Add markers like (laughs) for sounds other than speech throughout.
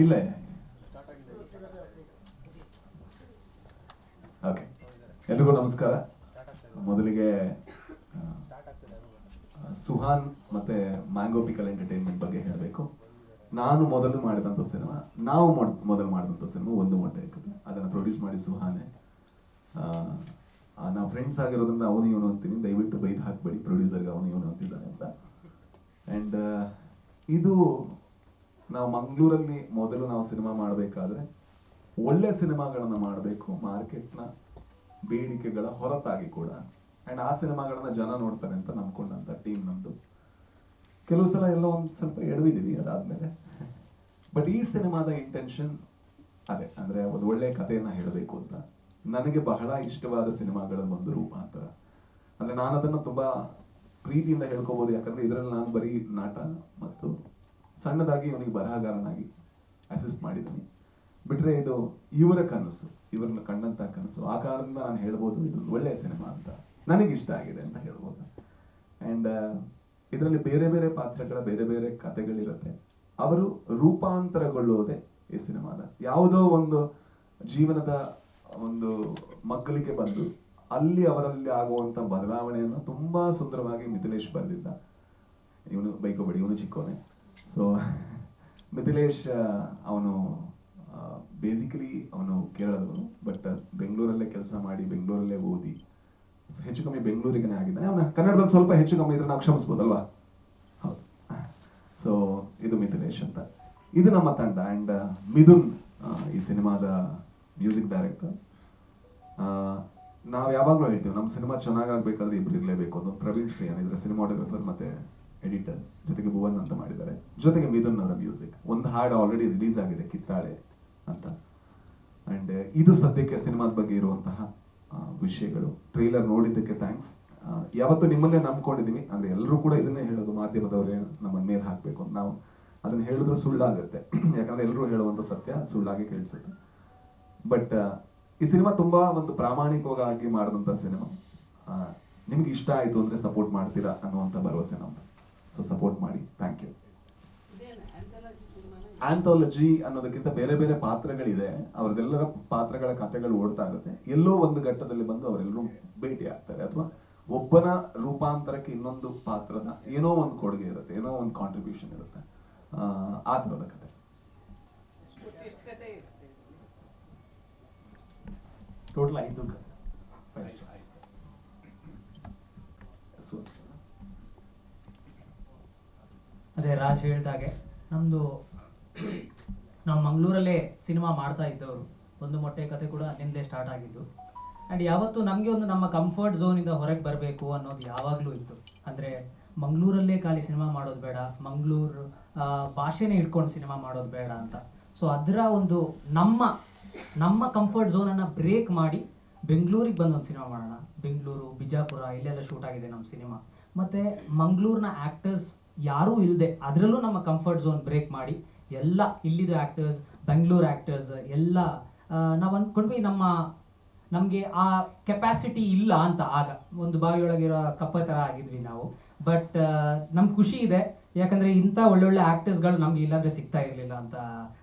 ಇಲ್ಲ. ಓಕೆ ಎಲ್ರಿಗೂ ನಮಸ್ಕಾರ. ಮೊದಲಿಗೆ ಸುಹಾನ್ ಮತ್ತೆ ಮ್ಯಾಂಗೋ ಪಿಕಲ್ ಎಂಟರ್ಟೈನ್ಮೆಂಟ್ ಬಗ್ಗೆ ಹೇಳಬೇಕು. ನಾನು ಮೊದಲು ಮಾಡಿದಂಥ ಸಿನಿಮಾ, ನಾವು ಮೊದಲು ಮಾಡಿದಂಥ ಸಿನಿಮಾ ಒಂದು ಮೊಟ್ಟೆ ಅದನ್ನ ಪ್ರೊಡ್ಯೂಸ್ ಮಾಡಿ ಸುಹಾನೆ. ನಾವು ಫ್ರೆಂಡ್ಸ್ ಆಗಿರೋದ್ರಿಂದ ಅವನು ಇವನು ಅಂತೀನಿ. ದಯವಿಟ್ಟು ಬೈದು ಹಾಕ್ಬೇಡಿ. ಪ್ರೊಡ್ಯೂಸರ್ಗೆ ಅವನು ಇವನು ಅಂತಿದ್ದಾನೆ ಅಂತ. ಆ್ಯಂಡ್ ಇದು ನಾವು ಮಂಗಳೂರಲ್ಲಿ ಮೊದಲು ನಾವು ಸಿನಿಮಾ ಮಾಡಬೇಕಾದ್ರೆ ಒಳ್ಳೆ ಸಿನಿಮಾಗಳನ್ನ ಮಾಡಬೇಕು, ಮಾರ್ಕೆಟ್ನ ಬೇಡಿಕೆಗಳ ಹೊರತಾಗಿ ಕೂಡ. ಆ್ಯಂಡ್ ಆ ಸಿನಿಮಾಗಳನ್ನ ಜನ ನೋಡ್ತಾರೆ ಅಂತ ನಂಬ್ಕೊಂಡಂತ ಟೀಮ್ ನಮ್ದು. ಕೆಲವು ಸಲ ಎಲ್ಲ ಒಂದು ಸ್ವಲ್ಪ ಎಡವಿದೀವಿ ಅದಾದ್ಮೇಲೆ. ಬಟ್ ಈ ಸಿನಿಮಾದ ಇಂಟೆನ್ಷನ್ ಅದೇ. ಅಂದ್ರೆ ಒಂದು ಒಳ್ಳೆ ಕಥೆಯನ್ನ ಹೇಳಬೇಕು ಅಂತ. ನನಗೆ ಬಹಳ ಇಷ್ಟವಾದ ಸಿನಿಮಾಗಳ ಒಂದು ರೂಪಾಂತರ ಅಂದ್ರೆ ನಾನು ಅದನ್ನ ತುಂಬಾ ಪ್ರೀತಿಯಿಂದ ಹೇಳ್ಕೋಬಹುದು ಯಾಕಂದ್ರೆ ಇದರಲ್ಲಿ ನಾನು ಬರೀ ನಾಟ ಮತ್ತು ಸಣ್ಣದಾಗಿ ಇವನಿಗೆ ಬರಹಗಾರನಾಗಿ ಅಸಿಸ್ಟ್ ಮಾಡಿದ್ದೀನಿ ಬಿಟ್ರೆ ಇದು ಇವರ ಕನಸು, ಇವರನ್ನ ಕಂಡಂತ ಕನಸು. ಆ ಕಾರಣದಿಂದ ನಾನು ಹೇಳ್ಬೋದು ಇದು ಒಳ್ಳೆಯ ಸಿನಿಮಾ ಅಂತ. ನನಗಿಷ್ಟ ಆಗಿದೆ ಅಂತ ಹೇಳ್ಬೋದು. ಅಂಡ್ ಇದರಲ್ಲಿ ಬೇರೆ ಬೇರೆ ಪಾತ್ರಗಳ, ಬೇರೆ ಬೇರೆ ಕಥೆಗಳಿರುತ್ತೆ. ಅವರು ರೂಪಾಂತರಗೊಳ್ಳುವುದೇ ಈ ಸಿನಿಮಾದ. ಯಾವುದೋ ಒಂದು ಜೀವನದ ಒಂದು ಮಕ್ಕಳಿಗೆ ಬಂದು ಅಲ್ಲಿ ಅವರಲ್ಲಿ ಆಗುವಂಥ ಬದಲಾವಣೆಯನ್ನು ತುಂಬಾ ಸುಂದರವಾಗಿ ಮಿಥಿಲೇಶ್ ಬಂದಿದ್ದ ಇವನು ಬೈಕೋಬೇಡಿ ಇವನು ಚಿಕ್ಕವನೇ ಸೊ (laughs) ಮಿಥಿಲೇಶ್ ಅವನು ಬೇಸಿಕಲಿ ಅವನು ಕೇರಳದವನು ಬಟ್ ಬೆಂಗಳೂರಲ್ಲೇ ಕೆಲಸ ಮಾಡಿ ಬೆಂಗಳೂರಲ್ಲೇ ಓದಿ ಹೆಚ್ಚು ಕಮ್ಮಿ ಬೆಂಗಳೂರಿಗೇನೆ ಆಗಿದ್ದಾನೆ. ಅವನ ಕನ್ನಡದಲ್ಲಿ ಸ್ವಲ್ಪ ಹೆಚ್ಚು ಕಮ್ಮಿ ಇದ್ರೆ ನಾವು ಕ್ಷಮಿಸ್ಬೋದಲ್ವಾ? ಹೌದು. ಸೊ ಇದು ಮಿಥಿಲೇಶ್ ಅಂತ. ಇದು ನಮ್ಮ ತಂಡ ಆ್ಯಂಡ್ ಮಿದುನ್ ಈ ಸಿನಿಮಾದ ಮ್ಯೂಸಿಕ್ ಡೈರೆಕ್ಟರ್ ನಾವು ಯಾವಾಗಲೂ ಹೇಳ್ತೀವಿ ನಮ್ಮ ಸಿನಿಮಾ ಚೆನ್ನಾಗಾಗಬೇಕಾದ್ರೆ ಇಬ್ರು ಇರಲೇಬೇಕು. ಅದು ಪ್ರವೀಣ್ ಶ್ರೀ ಇದರ ಸಿನಿಮಾಟೋಗ್ರಫರ್ ಮತ್ತೆ ಎಡಿಟರ್ ಜೊತೆಗೆ ಭುವನ್ ಅಂತ ಮಾಡಿದ್ದಾರೆ. ಜೊತೆಗೆ ಮಿಥುನ್ ಅವರ ಮ್ಯೂಸಿಕ್ ಒಂದು ಹಾಡು ಆಲ್ರೆಡಿ ರಿಲೀಸ್ ಆಗಿದೆ, ಕಿತ್ತಾಳೆ ಅಂತ. ಅಂಡ್ ಇದು ಸದ್ಯಕ್ಕೆ ಸಿನಿಮಾದ ಬಗ್ಗೆ ಇರುವಂತಹ ವಿಷಯಗಳು. ಟ್ರೈಲರ್ ನೋಡಿದ್ದಕ್ಕೆ ಥ್ಯಾಂಕ್ಸ್ ಯಾವತ್ತು ನಿಮ್ಮನ್ನೇ ನಂಬ್ಕೊಂಡಿದೀವಿ ಅಂದ್ರೆ ಎಲ್ಲರೂ ಕೂಡ ಇದನ್ನೇ ಹೇಳೋದು ಮಾಧ್ಯಮದವರೇ ನಮ್ಮನ್ನ ಮೇಲೆ ಹಾಕ್ಬೇಕು. ಅಂತ ನಾವು ಅದನ್ನ ಹೇಳಿದ್ರೆ ಸುಳ್ಳಾಗುತ್ತೆ. (clears throat) ಯಾಕಂದ್ರೆ ಎಲ್ಲರೂ ಹೇಳುವಂತ ಸತ್ಯ, ಸುಳ್ಳಾಗಿ ಕೇಳಿಸುತ್ತೆ. ಬಟ್ ಈ ಸಿನಿಮಾ ತುಂಬಾ ಒಂದು ಪ್ರಾಮಾಣಿಕವಾಗಿ ಮಾಡಿದಂತ ಸಿನಿಮಾ. ನಿಮ್ಗೆ ಇಷ್ಟ ಆಯ್ತು ಅಂದ್ರೆ ಸಪೋರ್ಟ್ ಮಾಡ್ತೀರಾ ಅನ್ನುವಂತ ಭರವಸೆ ನಮ್ದು. ಸೊ ಸಪೋರ್ಟ್ ಮಾಡಿ. ಥ್ಯಾಂಕ್ ಯು ಆಂಥಾಲಜಿ ಅನ್ನೋದಕ್ಕಿಂತ ಬೇರೆ ಬೇರೆ ಪಾತ್ರಗಳಿದೆ. ಅವ್ರದ್ದೆಲ್ಲರ ಪಾತ್ರಗಳ ಕಥೆಗಳು ಓಡ್ತಾ ಇರುತ್ತೆ. ಎಲ್ಲೋ ಒಂದು ಘಟ್ಟದಲ್ಲಿ ಬಂದು ಅವರೆಲ್ಲರೂ ಭೇಟಿ ಆಗ್ತಾರೆ. ಅಥವಾ ಒಬ್ಬನ ರೂಪಾಂತರಕ್ಕೆ ಇನ್ನೊಂದು ಪಾತ್ರದ ಏನೋ ಒಂದು ಕೊಡುಗೆ ಇರುತ್ತೆ. ಏನೋ ಒಂದು ಕಾಂಟ್ರಿಬ್ಯೂಷನ್ ಇರುತ್ತೆ. ಆ, ಥರದ ಕತೆ? ಟೋಟಲ್ ಐದು ಕತೆ ಸೊ ಅದೇ ರಾಜ್ ಹೇಳ್ದಾಗೆ ನಮ್ಮದು ನಾವು ಮಂಗಳೂರಲ್ಲೇ ಸಿನಿಮಾ ಮಾಡ್ತಾ ಇದ್ದವರು. ಒಂದು ಮೊಟ್ಟೆ ಕತೆ ಕೂಡ ಅಲ್ಲಿಂದಲೇ ಸ್ಟಾರ್ಟ್ ಆಗಿದ್ದು. ಆ್ಯಂಡ್ ಯಾವತ್ತು ನಮಗೆ ಒಂದು ನಮ್ಮ ಕಂಫರ್ಟ್ ಝೋನಿಂದ ಹೊರಗೆ ಬರಬೇಕು ಅನ್ನೋದು ಯಾವಾಗಲೂ ಇತ್ತು. ಅಂದರೆ ಮಂಗಳೂರಲ್ಲೇ ಖಾಲಿ ಸಿನಿಮಾ ಮಾಡೋದು ಬೇಡ, ಮಂಗಳೂರು ಭಾಷೆನೇ ಇಟ್ಕೊಂಡು ಸಿನಿಮಾ ಮಾಡೋದು ಬೇಡ ಅಂತ. ಸೊ ಅದರ ಒಂದು ನಮ್ಮ ನಮ್ಮ ಕಂಫರ್ಟ್ ಝೋನನ್ನು ಬ್ರೇಕ್ ಮಾಡಿ ಬೆಂಗಳೂರಿಗೆ ಬಂದು ಒಂದು ಸಿನಿಮಾ ಮಾಡೋಣ. ಬೆಂಗಳೂರು, ಬಿಜಾಪುರ, ಇಲ್ಲೆಲ್ಲ ಶೂಟ್ ಆಗಿದೆ ನಮ್ಮ ಸಿನಿಮಾ ಮತ್ತು ಮಂಗಳೂರಿನ ಆ್ಯಕ್ಟರ್ಸ್ ಯಾರೂ ಇಲ್ಲದೆ ಅದರಲ್ಲೂ ನಮ್ಮ ಕಂಫರ್ಟ್ ಝೋನ್ ಬ್ರೇಕ್ ಮಾಡಿ ಎಲ್ಲ ಇಲ್ಲಿದ ಆ್ಯಕ್ಟರ್ಸ್ ಬೆಂಗಳೂರು ಆ್ಯಕ್ಟರ್ಸ್ ಎಲ್ಲ ನಾವು ಅಂದ್ಕೊಂಡ್ವಿ ನಮ್ಮ, ನಮಗೆ ಆ ಕೆಪಾಸಿಟಿ ಇಲ್ಲ ಅಂತ ಆಗ. ಒಂದು ಬಾವಿಯೊಳಗಿರೋ ಕಪ್ಪ ಥರ ಆಗಿದ್ವಿ ನಾವು. ಬಟ್ ನಮ್ಗೆ ಖುಷಿ ಇದೆ. ಯಾಕಂದರೆ ಇಂಥ ಒಳ್ಳೊಳ್ಳೆ ಆ್ಯಕ್ಟರ್ಸ್ಗಳು ನಮ್ಗೆ ಇಲ್ಲಾಂದರೆ ಸಿಗ್ತಾ ಇರಲಿಲ್ಲ ಅಂತ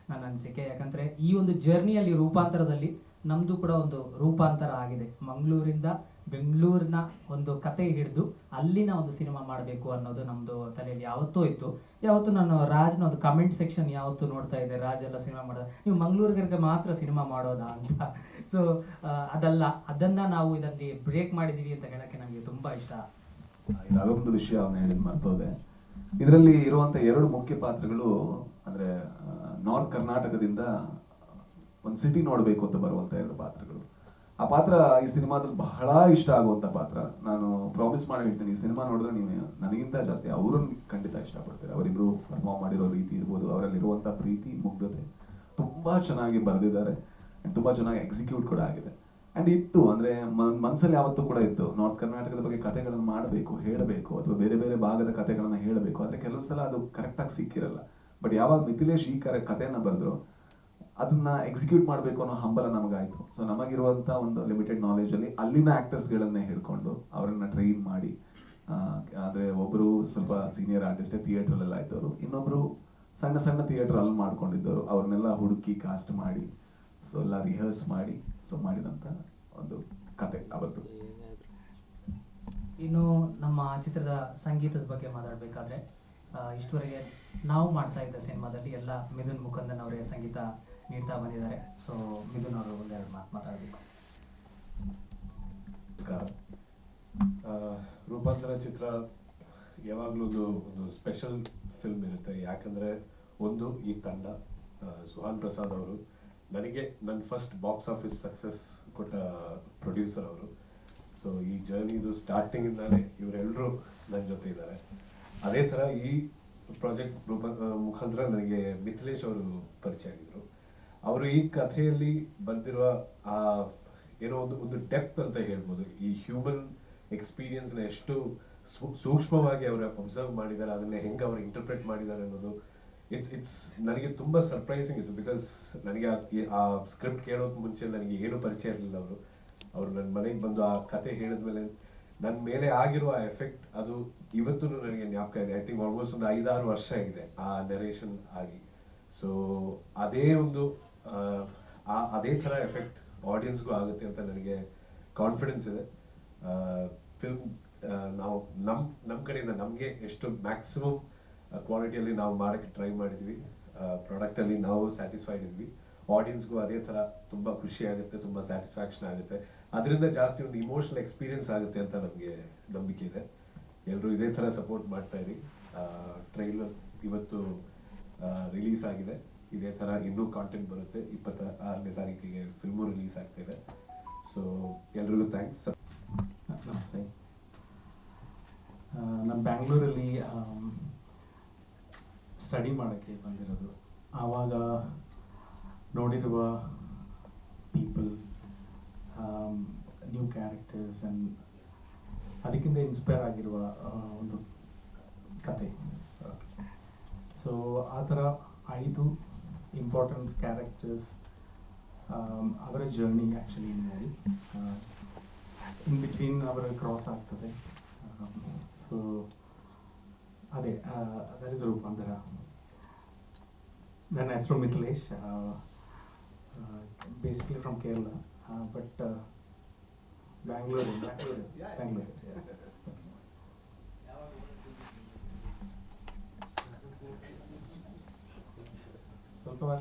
ನನ್ನ ಅನಿಸಿಕೆ. ಯಾಕಂದರೆ ಈ ಒಂದು ಜರ್ನಿಯಲ್ಲಿ ರೂಪಾಂತರದಲ್ಲಿ ನಮ್ಮದು ಕೂಡ ಒಂದು ರೂಪಾಂತರ ಆಗಿದೆ. ಮಂಗಳೂರಿಂದ ಬೆಂಗಳೂರಿನ ಒಂದು ಕತೆ ಹಿಡಿದು ಅಲ್ಲಿನ ಒಂದು ಸಿನಿಮಾ ಮಾಡಬೇಕು ಅನ್ನೋದು ನಮ್ಮದು ತಲೆಯಲ್ಲಿ ಯಾವತ್ತೂ ಇತ್ತು. ಯಾವತ್ತೂ ನಾನು ರಾಜ್ನ ಒಂದು ಕಮೆಂಟ್ ಸೆಕ್ಷನ್ ಯಾವತ್ತೂ ನೋಡ್ತಾ ಇದ್ದೆ, ರಾಜ್ ಎಲ್ಲ ಸಿನಿಮಾ ಮಾಡೋದು. ನೀವು ಮಂಗಳೂರಿಗೆ ಮಾತ್ರ ಸಿನಿಮಾ ಮಾಡೋದಾ ಅಂತ. ಸೊ ಅದಲ್ಲ, ಅದನ್ನ ನಾವು ಇದರಲ್ಲಿ ಬ್ರೇಕ್ ಮಾಡಿದೀವಿ ಅಂತ ಹೇಳಕ್ಕೆ ನನಗೆ ತುಂಬಾ ಇಷ್ಟ. ಅದೊಂದು ವಿಷಯ ಅವನು ಹೇಳಿದ್ ಮರ್ತೋದೆ. ಇದರಲ್ಲಿ ಇರುವಂತ ಎರಡು ಮುಖ್ಯ ಪಾತ್ರಗಳು, ಅಂದ್ರೆ ನಾರ್ತ್ ಕರ್ನಾಟಕದಿಂದ ಒಂದು ಸಿಟಿ ನೋಡಬೇಕು ಅಂತ ಬರುವಂತ ಎರಡು ಪಾತ್ರಗಳು. ಆ ಪಾತ್ರ ಈ ಸಿನಿಮಾದಲ್ಲಿ ಬಹಳ ಇಷ್ಟ ಆಗುವಂತ ಪಾತ್ರ. ನಾನು ಪ್ರಾಮಿಸ್ ಮಾಡಿ ಹೇಳ್ತೀನಿ ಈ ಸಿನಿಮಾ ನೋಡಿದ್ರೆ ನೀವು ನನಗಿಂತ ಜಾಸ್ತಿ ಅವರನ್ನು ಖಂಡಿತ ಇಷ್ಟಪಡ್ತೀರಾ. ಅವರಿಬ್ರು ಪರ್ಫಾರ್ಮ್ ಮಾಡಿರೋ ರೀತಿ ಇರ್ಬೋದು, ಅವರಲ್ಲಿರುವಂತ ಪ್ರೀತಿ, ಮುಗ್ಧತೆ ತುಂಬಾ ಚೆನ್ನಾಗಿ ಬರೆದಿದ್ದಾರೆ and ತುಂಬಾ ಚೆನ್ನಾಗಿ ಎಕ್ಸಿಕ್ಯೂಟ್ ಕೂಡ ಆಗಿದೆ. ಅಂಡ್ ಇತ್ತು, ಅಂದ್ರೆ ಮನಸ್ಸಲ್ಲಿ ಮನ್ಸಲ್ಲಿ ಯಾವತ್ತೂ ಕೂಡ ಇತ್ತು. ನಾರ್ತ್ ಕರ್ನಾಟಕದ ಬಗ್ಗೆ ಕಥೆಗಳನ್ನು ಮಾಡಬೇಕು, ಹೇಳಬೇಕು, ಅಥವಾ ಬೇರೆ ಬೇರೆ ಭಾಗದ ಕಥೆಗಳನ್ನ ಹೇಳಬೇಕು, ಆದ್ರೆ ಕೆಲವು ಸಲ ಅದು ಕರೆಕ್ಟ್ ಆಗಿ ಸಿಕ್ಕಿರಲ್ಲ. ಬಟ್ ಯಾವಾಗ ಮಿಥಿಲೇಶ್ ಈ ಕರೆ, ಕಥೆಯನ್ನ ಬರೆದ್ರು ಅದನ್ನ ಎಕ್ಸಿಕ್ಯೂಟ್ ಮಾಡಬೇಕು ಅನ್ನೋ ಹಂಬಲ ನಮಗಾಯ್ತು. ಸೊ ನಮಗಿರುವಂತ ಒಂದು ಲಿಮಿಟೆಡ್ ನಾಲೆಜ್ ಅಲ್ಲಿ ಅಲ್ಲಿನ ಆಕ್ಟರ್ಸ್ ಗಳನ್ನೇ ಹಿಡ್ಕೊಂಡು ಅವರನ್ನ ಟ್ರೈನ್ ಮಾಡಿ ಅಂದ್ರೆ ಒಬ್ರು ಸ್ವಲ್ಪ ಸೀನಿಯರ್ ಆರ್ಟಿಸ್ಟ್ ಥಿಯೇಟರ್ ಎಲ್ಲ ಇದ್ದವರು, ಇನ್ನೊಬ್ರು ಸಣ್ಣ ಸಣ್ಣ ಥಿಯೇಟರ್ ಅಲ್ಲಿ ಮಾಡ್ಕೊಂಡಿದ್ದವರು, ಅವ್ರನ್ನೆಲ್ಲ ಹುಡುಕಿ ಕಾಸ್ಟ್ ಮಾಡಿ ಸೊ ಎಲ್ಲ ರಿಹರ್ಸ್ ಮಾಡಿ ಸೊ ಮಾಡಿದಂಥ ಒಂದು ಕತೆ ಅವತ್ತು. ಇನ್ನು ನಮ್ಮ ಚಿತ್ರದ ಸಂಗೀತದ ಬಗ್ಗೆ ಮಾತಾಡಬೇಕಾದ್ರೆ ಇಷ್ಟುವರೆಗೆ ನಾವು ಮಾಡ್ತಾ ಇದ್ದ ಸಿನಿಮಾದಲ್ಲಿ ಎಲ್ಲ ಮಿದುನ್ ಮುಕಂದನ್ ಅವರೇ ಸಂಗೀತ ನೀಡ್ತಾ ಬಂದಿದ್ದಾರೆ. ಸೊ ಮಿಥುನ್ ಅವರು ಒಂದೆರಡು ಮಾತು ಮಾತಾಡಬೇಕು. ನಮಸ್ಕಾರ. ರೂಪಾಂತರ ಚಿತ್ರ ಯಾವಾಗಲೂ ಒಂದು ಸ್ಪೆಷಲ್ ಫಿಲ್ಮ್ ಇರುತ್ತೆ. ಯಾಕಂದ್ರೆ ಒಂದು, ಈ ತಂಡ ಸುಹಾನ್ ಪ್ರಸಾದ್ ಅವರು, ನನಗೆ ನನ್ನ ಫಸ್ಟ್ ಬಾಕ್ಸ್ ಆಫೀಸ್ ಸಕ್ಸಸ್ ಕೊಟ್ಟ ಪ್ರೊಡ್ಯೂಸರ್ ಅವರು. ಸೊ ಈ ಜರ್ನಿದು ಸ್ಟಾರ್ಟಿಂಗಿಂದಾನೇ ಇವರೆಲ್ಲರೂ ನನ್ನ ಜೊತೆ ಇದ್ದಾರೆ. ಅದೇ ಥರ ಈ ಪ್ರಾಜೆಕ್ಟ್ ರೂಪ ಮುಖಾಂತರ ನನಗೆ ಮಿಥಿಲೇಶ್ ಅವರು ಪರಿಚಯ ಆಗಿದ್ರು. ಅವರು ಈ ಕಥೆಯಲ್ಲಿ ಬಂದಿರುವ, ಆ, ಏನೋ ಒಂದು ಒಂದು ಡೆಪ್ತ್ ಅಂತ ಹೇಳ್ಬೋದು. ಈ ಹ್ಯೂಮನ್ ಎಕ್ಸ್ಪೀರಿಯನ್ಸ್ನ ಎಷ್ಟು ಸೂಕ್ಷ್ಮವಾಗಿ ಅವರು ಅಬ್ಸರ್ವ್ ಮಾಡಿದ್ದಾರೆ, ಅದನ್ನ ಹೆಂಗೆ ಅವರು ಇಂಟರ್ಪ್ರೆಟ್ ಮಾಡಿದ್ದಾರೆ ಅನ್ನೋದು ಇಟ್ಸ್ ಇಟ್ಸ್ ನನಗೆ ತುಂಬ ಸರ್ಪ್ರೈಸಿಂಗ್ ಇತ್ತು. ಬಿಕಾಸ್ ನನಗೆ ಆ- ಸ್ಕ್ರಿಪ್ಟ್ ಕೇಳೋಕೆ ಮುಂಚೆ ನನಗೆ ಏನು ಪರಿಚಯ ಇರಲಿಲ್ಲ ಅವರು. ಅವರು ನನ್ನ ಮನೆಗೆ ಬಂದು ಆ ಕತೆ ಹೇಳಿದ್ಮೇಲೆ ನನ್ನ ಮೇಲೆ ಆಗಿರುವ ಎಫೆಕ್ಟ್ ಅದು ಇವತ್ತು ನನಗೆ ಜ್ಞಾಪಕ ಇದೆ. ಐ ಥಿಂಕ್ ಆಲ್ಮೋಸ್ಟ್ ಒಂದು ಐದಾರು ವರ್ಷ ಆಗಿದೆ ಆ ನೆರೇಷನ್ ಆಗಿ. ಸೊ ಅದೇ ಒಂದು ಅದೇ ಥರ ಎಫೆಕ್ಟ್ ಆಡಿಯನ್ಸ್ಗೂ ಆಗುತ್ತೆ ಅಂತ ನನಗೆ ಕಾನ್ಫಿಡೆನ್ಸ್ ಇದೆ. ಫಿಲ್ಮ್ ನಾವು ನಮ್ಮ ನಮ್ಮ ಕಡೆಯಿಂದ ನಮಗೆ ಎಷ್ಟು ಮ್ಯಾಕ್ಸಿಮಮ್ ಕ್ವಾಲಿಟಿಯಲ್ಲಿ ನಾವು ಮಾರಕ್ಕೆ ಟ್ರೈ ಮಾಡಿದ್ವಿ ಪ್ರಾಡಕ್ಟಲ್ಲಿ ನಾವು ಸ್ಯಾಟಿಸ್ಫೈಡ್ ಇದ್ವಿ. ಆಡಿಯನ್ಸ್ಗೂ ಅದೇ ಥರ ತುಂಬ ಖುಷಿ ಆಗುತ್ತೆ, ತುಂಬ ಸ್ಯಾಟಿಸ್ಫ್ಯಾಕ್ಷನ್ ಆಗುತ್ತೆ. ಅದರಿಂದ ಜಾಸ್ತಿ ಒಂದು ಇಮೋಷನಲ್ ಎಕ್ಸ್ಪೀರಿಯನ್ಸ್ ಆಗುತ್ತೆ ಅಂತ ನಮಗೆ ನಂಬಿಕೆ ಇದೆ. ಎಲ್ಲರೂ ಇದೇ ಥರ ಸಪೋರ್ಟ್ ಮಾಡ್ತಾ ಇರಿ. ಟ್ರೈಲರ್ ಇವತ್ತು ರಿಲೀಸ್ ಆಗಿದೆ. ಇದೇ ಥರ ಇನ್ನೂ ಕಾಂಟೆಂಟ್ ಬರುತ್ತೆ. ಇಪ್ಪತ್ತ ಆರನೇ ತಾರೀಕಿಗೆ ಫಿಲ್ಮು ರಿಲೀಸ್ ಆಗ್ತಿದೆ ಸೊ ಎಲ್ರಿಗೂ ಥ್ಯಾಂಕ್ಸ್ ನಮಸ್ತೆ. ನಾನು ಬ್ಯಾಂಗ್ಳೂರಲ್ಲಿ ಸ್ಟಡಿ ಮಾಡೋಕ್ಕೆ ಬಂದಿರೋದು. ಆವಾಗ ನೋಡಿರುವ ಪೀಪಲ್ ನ್ಯೂ ಕ್ಯಾರೆಕ್ಟರ್ಸ್ ಆ್ಯಂಡ್ ಅದಕ್ಕಿಂತ ಇನ್ಸ್ಪೈರ್ ಆಗಿರುವ ಒಂದು ಕತೆ. ಸೊ ಆ ಥರ ಐದು ಇಂಪಾರ್ಟೆಂಟ್ ಕ್ಯಾರೆಕ್ಟರ್ಸ್ ಅವರ ಜರ್ನಿ ಆ್ಯಕ್ಚುಲಿ ನೋಡಿ ಇನ್ ಬಿಟ್ವೀನ್ ಅವರ ಕ್ರಾಸ್ ಆಗ್ತದೆ ಸೊ ಅದೇ ದಟ್ ಇಸ್ ರೂಪಾಂತರ ನನ್ನ ಹೆಸರು Mithilesh basically from Kerala but Bangalore Bangalore Bangalore ಸ್ವಲ್ಪ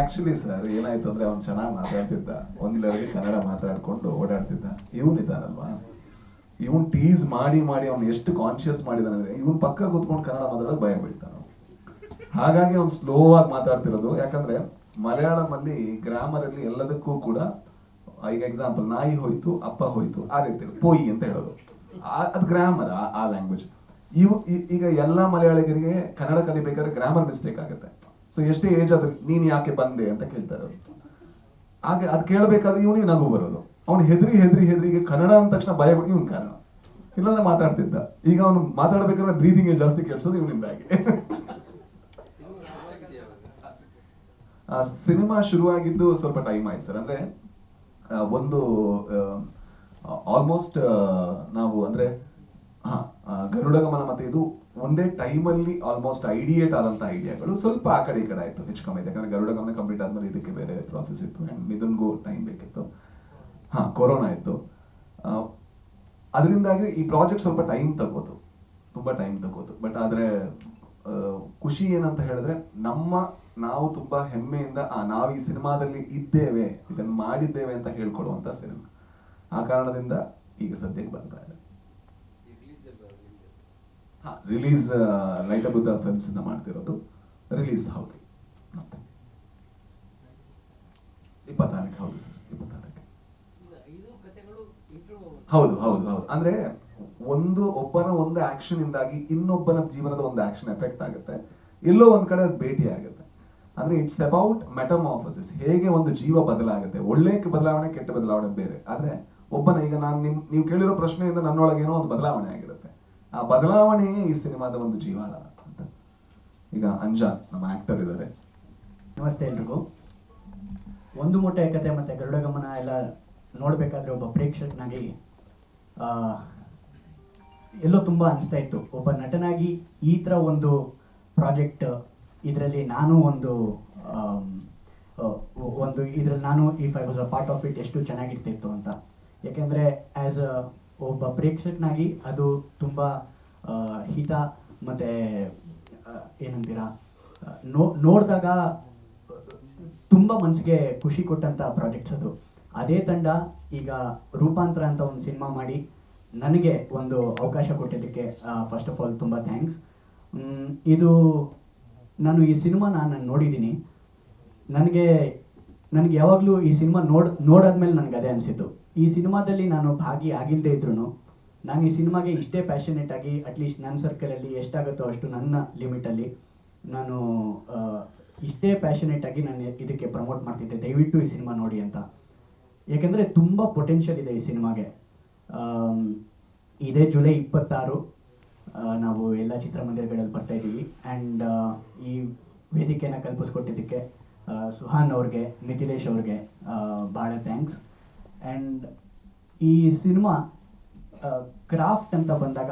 ಆಕ್ಚುಲಿ ಸರ್ ಏನಾಯ್ತು ಅಂದ್ರೆ ಅವ್ನು ಚೆನ್ನಾಗಿ ಮಾತಾಡ್ತಿದ್ದ. ಒಂದ್ ಲೆವೆಲ್ ಕನ್ನಡ ಮಾತಾಡ್ಕೊಂಡು ಓಡಾಡ್ತಿದ್ದ. ಇವನ್ ಇದಾನಲ್ವಾ ಇವನ್ ಟೀಸ್ ಮಾಡಿ ಮಾಡಿ ಅವ್ನು ಎಷ್ಟು ಕಾನ್ಶಿಯಸ್ ಮಾಡಿದಾನೆ ಅಂದ್ರೆ ಇವನ್ ಪಕ್ಕ ಕೂತ್ಕೊಂಡು ಕನ್ನಡ ಮಾತಾಡೋದು ಭಯ ಬೀಳ್ತಾನ. ಹಾಗಾಗಿ ಅವ್ನು ಸ್ಲೋ ಆಗಿ ಮಾತಾಡ್ತಿರೋದು. ಯಾಕಂದ್ರೆ ಮಲಯಾಳಂ ಅಲ್ಲಿ ಗ್ರಾಮರ್ ಅಲ್ಲಿ ಎಲ್ಲದಕ್ಕೂ ಕೂಡ, ಈಗ ಎಕ್ಸಾಂಪಲ್ ನಾಯಿ ಹೋಯ್ತು, ಅಪ್ಪ ಹೋಯ್ತು, ಆ ರೀತಿ, ಪೋಯಿ ಅಂತ ಹೇಳೋದು. ಅದು ಗ್ರಾಮರ್ ಆ ಲ್ಯಾಂಗ್ವೇಜ್ ಇವ್ ಈಗ ಎಲ್ಲ ಮಲಯಾಳಿಗರಿಗೆ ಕನ್ನಡ ಕಲಿಬೇಕಾದ್ರೆ ಗ್ರಾಮರ್ ಮಿಸ್ಟೇಕ್ ಆಗುತ್ತೆ. ಸೊ ಎಷ್ಟೇ ಏಜ್ ಆದ್ರೆ ನೀನ್ ಯಾಕೆ ಬಂದೆ ಅಂತ ಕೇಳ್ತಾರೆ. ಹಾಗೆ ಅದ್ ಕೇಳಬೇಕಾದ್ರೆ ಇವನಿಗೆ ನಗು ಬರೋದು. ಅವ್ನು ಹೆದ್ರಿ ಹೆದ್ರಿ ಹೆದ್ರಿಗೆ ಕನ್ನಡ ಅಂದ ತಕ್ಷಣ ಭಯ ಇವನ್ ಕಾರಣ. ಇಲ್ಲಾಂದ್ರೆ ಮಾತಾಡ್ತಿದ್ದ. ಈಗ ಅವನು ಮಾತಾಡ್ಬೇಕಾದ್ರೆ ಬ್ರೀದಿಂಗ್ ಜಾಸ್ತಿ ಕೇಳಿಸೋದು ಇವನಿಂದಾಗಿ ಸಿನಿಮಾ ಶುರುವಾಗಿದ್ದು ಸ್ವಲ್ಪ ಟೈಮ್ ಆಯ್ತು ಸರ್. ಅಂದ್ರೆ ಒಂದು ಆಲ್ಮೋಸ್ಟ್ ನಾವು ಅಂದ್ರೆ ಹಾ ಆ, ಗರುಡ ಗಮನ ಮತ್ತೆ ಇದು ಒಂದೇ ಟೈಮಲ್ಲಿ ಆಲ್ಮೋಸ್ಟ್ ಐಡಿಯೇಟ್ ಆದಂತಹ ಐಡಿಯಾಗಳು ಸ್ವಲ್ಪ ಆ ಕಡೆ ಈ ಕಡೆ ಆಯಿತು ಹೆಚ್ಚು ಕಮ್ಮಿ. ಆಯ್ತು ಯಾಕಂದ್ರೆ ಗರುಡಗಮನ ಕಂಪ್ಲೀಟ್ ಆದ್ಮೇಲೆ ಇದಕ್ಕೆ ಬೇರೆ ಪ್ರಾಸೆಸ್ ಇತ್ತು. ಅಂಡ್ ಮಿಥುನ್ಗೂ ಟೈಮ್ ಬೇಕಿತ್ತು. ಹಾಂ ಕೊರೋನಾ ಇತ್ತು. ಅದರಿಂದಾಗಿ ಈ ಪ್ರಾಜೆಕ್ಟ್ ಸ್ವಲ್ಪ ಟೈಮ್ ತಗೋತು ತುಂಬಾ ಟೈಮ್ ತಗೋತು ಬಟ್ ಆದ್ರೆ ಖುಷಿ ಏನಂತ ಹೇಳಿದ್ರೆ ನಮ್ಮ ನಾವು ತುಂಬಾ ಹೆಮ್ಮೆಯಿಂದ ನಾವು ಈ ಸಿನಿಮಾದಲ್ಲಿ ಇದ್ದೇವೆ ಇದನ್ನು ಮಾಡಿದ್ದೇವೆ ಅಂತ ಹೇಳ್ಕೊಡುವಂತ ಸಿನಿಮಾ. ಆ ಕಾರಣದಿಂದ ಈಗ ಸದ್ಯಕ್ಕೆ ಬರ್ತಾ ಇದೆ. ರಿಲೀಸ್ ಲೈಟ ಬುದ್ಧ ಫಿಲ್ಮ್ಸ್ ಇಂದ ಮಾಡ್ತಿರೋದು. ರಿಲೀಸ್ ಹೌದು. ಮತ್ತೆ? ಇಪ್ಪತ್ತಾರಕ್ಕೆ, ಹೌದು ಸರ್, ಇಪ್ಪತ್ತಾರಕ್ಕೆ. ಹೌದು ಹೌದು ಹೌದು. ಅಂದ್ರೆ ಒಂದು ಒಬ್ಬನ ಒಂದು ಆಕ್ಷನ್ ಇಂದಾಗಿ ಇನ್ನೊಬ್ಬನ ಜೀವನದ ಒಂದು ಆಕ್ಷನ್ ಎಫೆಕ್ಟ್ ಆಗುತ್ತೆ. ಎಲ್ಲೋ ಒಂದ್ ಕಡೆ ಭೇಟಿ ಆಗುತ್ತೆ. ಅಂದ್ರೆ ಇಟ್ಸ್ ಅಬೌಟ್ ಮೆಟಮಾಫಸಿಸ್ ಹೇಗೆ ಒಂದು ಜೀವ ಬದಲಾಗುತ್ತೆ. ಒಳ್ಳೆ ಬದಲಾವಣೆ, ಕೆಟ್ಟ ಬದಲಾವಣೆ ಬೇರೆ. ಆದ್ರೆ ಒಬ್ಬನ ಈಗ ನಾನು ನಿಮ್, ನೀವು ಕೇಳಿರೋ ಪ್ರಶ್ನೆಯಿಂದ ನನ್ನೊಳಗೆ ಏನೋ ಒಂದು ಬದಲಾವಣೆ ಆಗಿರುತ್ತೆ. ಆ ಬದಲಾವಣೆಯೇ ಈ ಸಿನಿಮಾದ ಒಂದು ಜೀವಾಳ ಅಂತ. ಈಗ ಅಂಜಾ ನಮ್ಮ ಆಕ್ಟರ್ ಇದ್ದಾರೆ ನಮಸ್ತೆ ಎಲ್ರಿಗೂ. ಒಂದು ಮೂಟೆ ಕತೆ ಮತ್ತು ಗರುಡ ಗಮನ ಎಲ್ಲ ನೋಡಬೇಕಾದ್ರೆ ಒಬ್ಬ ಪ್ರೇಕ್ಷಕನಾಗಿ ಎಲ್ಲೋ ತುಂಬ ಅನಿಸ್ತಾ ಇತ್ತು. ಒಬ್ಬ ನಟನಾಗಿ ಈ ಥರ ಒಂದು ಪ್ರಾಜೆಕ್ಟ್ ಇದರಲ್ಲಿ ನಾನು ಒಂದು ಒಂದು ಇದರಲ್ಲಿ ನಾನು if I was a part of it ಎಷ್ಟು ಚೆನ್ನಾಗಿರ್ತಿತ್ತು ಅಂತ. ಯಾಕೆಂದರೆ ಆ್ಯಸ್ ಅ ಒಬ್ಬ ಪ್ರೇಕ್ಷಕನಾಗಿ ಅದು ತುಂಬ ಹಿತ ಮತ್ತು ಏನಂತೀರಾ ನೋ, ನೋಡಿದಾಗ ತುಂಬ ಮನಸ್ಸಿಗೆ ಖುಷಿ ಕೊಟ್ಟಂಥ ಪ್ರಾಜೆಕ್ಟ್ಸ್ ಅದು. ಅದೇ ತಂಡ ಈಗ ರೂಪಾಂತರ ಅಂತ ಒಂದು ಸಿನಿಮಾ ಮಾಡಿ ನನಗೆ ಒಂದು ಅವಕಾಶ ಕೊಟ್ಟಿದ್ದಕ್ಕೆ ಫಸ್ಟ್ ಆಫ್ ಆಲ್ ತುಂಬ ಥ್ಯಾಂಕ್ಸ್ ಇದು ನಾನು ಈ ಸಿನಿಮಾ ನಾನು ನೋಡಿದ್ದೀನಿ. ನನಗೆ ನನಗೆ ಯಾವಾಗಲೂ ಈ ಸಿನಿಮಾ ನೋಡ್, ನೋಡಾದ್ಮೇಲೆ ನನಗೆ ಅದೇ ಅನಿಸಿದ್ದು. ಈ ಸಿನಿಮಾದಲ್ಲಿ ನಾನು ಭಾಗಿ ಇದ್ರು ನಾನು ಈ ಸಿನಿಮಾಗೆ ಇಷ್ಟೇ ಪ್ಯಾಷನೇಟ್ ಆಗಿ ಅಟ್ಲೀಸ್ಟ್ ನನ್ನ ಸರ್ಕಲಲ್ಲಿ ಎಷ್ಟಾಗುತ್ತೋ ಅಷ್ಟು ನನ್ನ ಲಿಮಿಟಲ್ಲಿ ನಾನು ಇಷ್ಟೇ ಪ್ಯಾಷನೇಟ್ ಆಗಿ ನಾನು ಇದಕ್ಕೆ ಪ್ರಮೋಟ್ ಮಾಡ್ತಿದ್ದೆ. ದಯವಿಟ್ಟು ಈ ಸಿನಿಮಾ ನೋಡಿ ಅಂತ. ಯಾಕೆಂದರೆ ತುಂಬ ಪೊಟೆನ್ಷಿಯಲ್ ಇದೆ ಈ ಸಿನಿಮಾಗೆ. ಇದೇ ಜುಲೈ ಇಪ್ಪತ್ತಾರು ನಾವು ಎಲ್ಲ ಚಿತ್ರಮಂದಿರಗಳಲ್ಲಿ ಬರ್ತಾ ಇದ್ದೀವಿ. ಆ್ಯಂಡ್ ಈ ವೇದಿಕೆನ ಕಲ್ಪಿಸ್ಕೊಟ್ಟಿದ್ದಕ್ಕೆ ಸುಹಾನ್ ಅವ್ರಿಗೆ, ಮಿಥಿಲೇಶ್ ಅವ್ರಿಗೆ ಭಾಳ ಥ್ಯಾಂಕ್ಸ್ ಆ್ಯಂಡ್ ಈ ಸಿನಿಮಾ ಕ್ರಾಫ್ಟ್ ಅಂತ ಬಂದಾಗ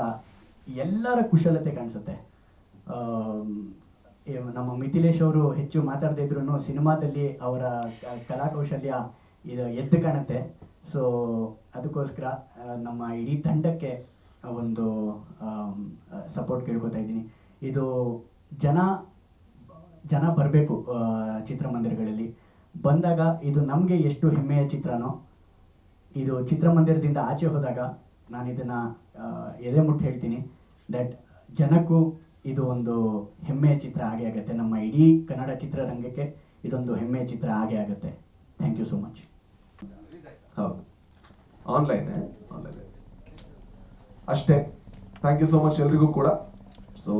ಎಲ್ಲರ ಕುಶಲತೆ ಕಾಣಿಸುತ್ತೆ. ನಮ್ಮ ಮಿಥಿಲೇಶ್ ಅವರು ಹೆಚ್ಚು ಮಾತಾಡದೇ ಇದ್ರು ಸಿನಿಮಾದಲ್ಲಿ ಅವರ ಕಲಾಕೌಶಲ್ಯ ಇದು ಎದ್ದು ಕಾಣುತ್ತೆ. ಸೊ ಅದಕ್ಕೋಸ್ಕರ ನಮ್ಮ ಇಡೀ ತಂಡಕ್ಕೆ ಒಂದು ಸಪೋರ್ಟ್ ಕೇಳ್ಕೊತಾ ಇದ್ದೀನಿ. ಇದು ಜನ ಜನ ಬರಬೇಕು ಚಿತ್ರಮಂದಿರಗಳಲ್ಲಿ. ಬಂದಾಗ ಇದು ನಮಗೆ ಎಷ್ಟು ಹೆಮ್ಮೆಯ ಚಿತ್ರನೋ ಇದು ಚಿತ್ರಮಂದಿರದಿಂದ ಆಚೆ ಹೋದಾಗ ನಾನು ಇದನ್ನ ಎದೆ ಮುಟ್ಟು ಹೇಳ್ತೀನಿ. ದಟ್ ಜನಕ್ಕೂ ಇದು ಒಂದು ಹೆಮ್ಮೆಯ ಚಿತ್ರ ಆಗೇ ಆಗುತ್ತೆ. ನಮ್ಮ ಇಡೀ ಕನ್ನಡ ಚಿತ್ರರಂಗಕ್ಕೆ ಇದೊಂದು ಹೆಮ್ಮೆಯ ಚಿತ್ರ ಆಗೇ ಆಗುತ್ತೆ. ಥ್ಯಾಂಕ್ ಯು ಸೋ ಮಚ್ ಹೌದು. ಆನ್ಲೈನ್ ಆನ್ಲೈನ್ ಅಷ್ಟೇ. ಥ್ಯಾಂಕ್ ಯು ಸೋ ಮಚ್ ಎಲ್ರಿಗೂ ಕೂಡ. ಸೊ